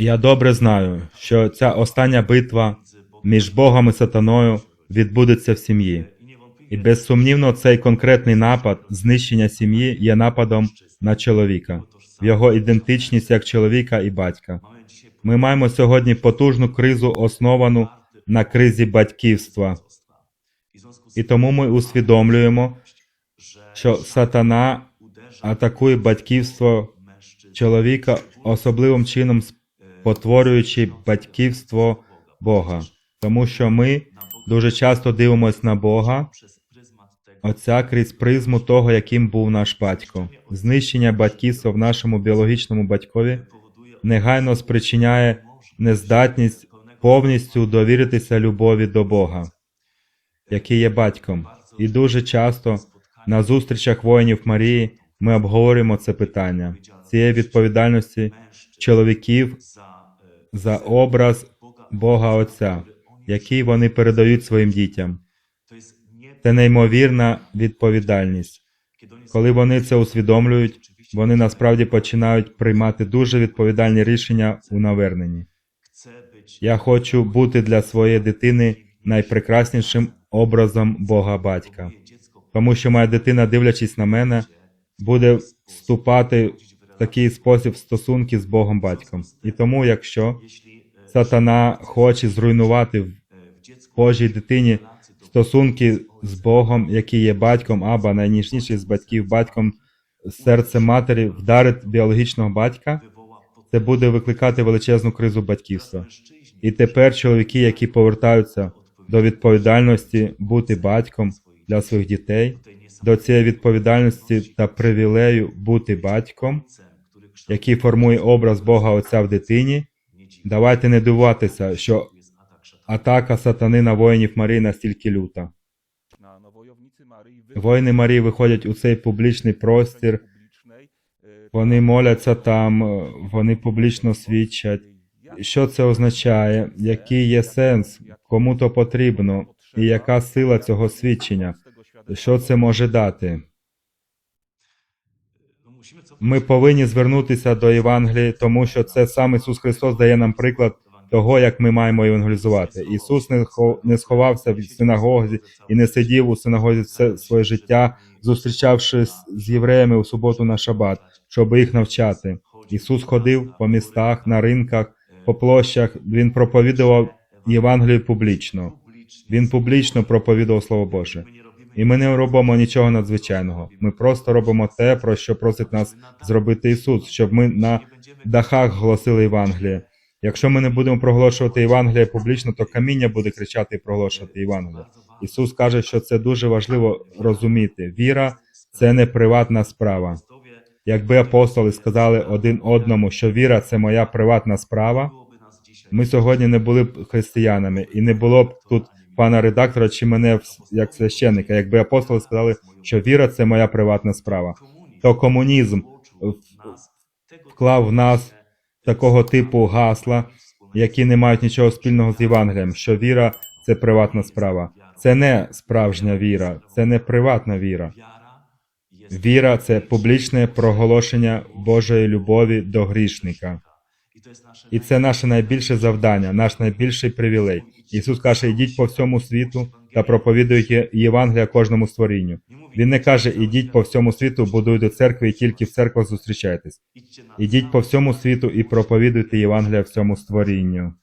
Я добре знаю, що ця остання битва між Богом і сатаною відбудеться в сім'ї. І безсумнівно цей конкретний напад, знищення сім'ї, є нападом на чоловіка, в його ідентичність як чоловіка і батька. Ми маємо сьогодні потужну кризу, основану на кризі батьківства. І тому ми усвідомлюємо, що сатана атакує батьківство чоловіка особливим чином спотворюючи батьківство Бога. Тому що ми дуже часто дивимося на Бога, оця крізь призму того, яким був наш батько. Знищення батьківства в нашому біологічному батькові негайно спричиняє нездатність повністю довіритися любові до Бога, який є батьком. І дуже часто на зустрічах воїнів Марії ми обговорюємо це питання цієї відповідальності чоловіків за образ Бога Отця, який вони передають своїм дітям. Це неймовірна відповідальність. Коли вони це усвідомлюють, вони насправді починають приймати дуже відповідальні рішення у наверненні. Я хочу бути для своєї дитини найпрекраснішим образом Бога батька, тому що моя дитина, дивлячись на мене, буде вступати такий спосіб стосунки з Богом батьком. І тому, якщо сатана хоче зруйнувати в Божій дитині стосунки з Богом, який є батьком, або найніжніший з батьків батьком, серце матері вдарить біологічного батька, це буде викликати величезну кризу батьківства. І тепер чоловіки, які повертаються до відповідальності бути батьком для своїх дітей, до цієї відповідальності та привілею бути батьком, який формує образ Бога Отця в дитині, давайте не дивуватися, що атака сатани на воїнів Марії настільки люта. Воїни Марії виходять у цей публічний простір, вони моляться там, вони публічно свідчать. Що це означає? Який є сенс? Кому то потрібно? І яка сила цього свідчення? Що це може дати? Ми повинні звернутися до Євангелії, тому що це сам Ісус Христос дає нам приклад того, як ми маємо евангелізувати. Ісус не хо- не сховався в синагозі і не сидів у синагозі все своє життя, зустрічавшись з євреями у суботу на шабат, щоб їх навчати. Ісус ходив по містах, на ринках, по площах. Він проповідував Євангелію публічно. Він публічно проповідував Слово Боже. І ми не робимо нічого надзвичайного. Ми просто робимо те, про що просить нас зробити Ісус, щоб ми на дахах голосили Євангеліє. Якщо ми не будемо проголошувати Євангеліє публічно, то каміння буде кричати і проголошувати Євангеліє. Ісус каже, що це дуже важливо розуміти. Віра це не приватна справа. Якби апостоли сказали один одному, що віра це моя приватна справа, ми сьогодні не були б християнами, і не було б тут пана редактора чи мене як священника. Якби апостоли сказали, що віра це моя приватна справа, то комунізм вклав в нас такого типу гасла, які не мають нічого спільного з Євангелієм, що віра це приватна справа. Це не справжня віра, це не приватна віра. Віра це публічне проголошення Божої любові до грішника. І це наше найбільше завдання, наш найбільший привілей. Ісус каже: ідіть по всьому світу та проповідуйте Євангелія кожному створінню. Він не каже, ідіть по всьому світу, будуйте церкви і тільки в церквах зустрічайтесь. Ідіть по всьому світу і проповідуйте Євангелія всьому створінню.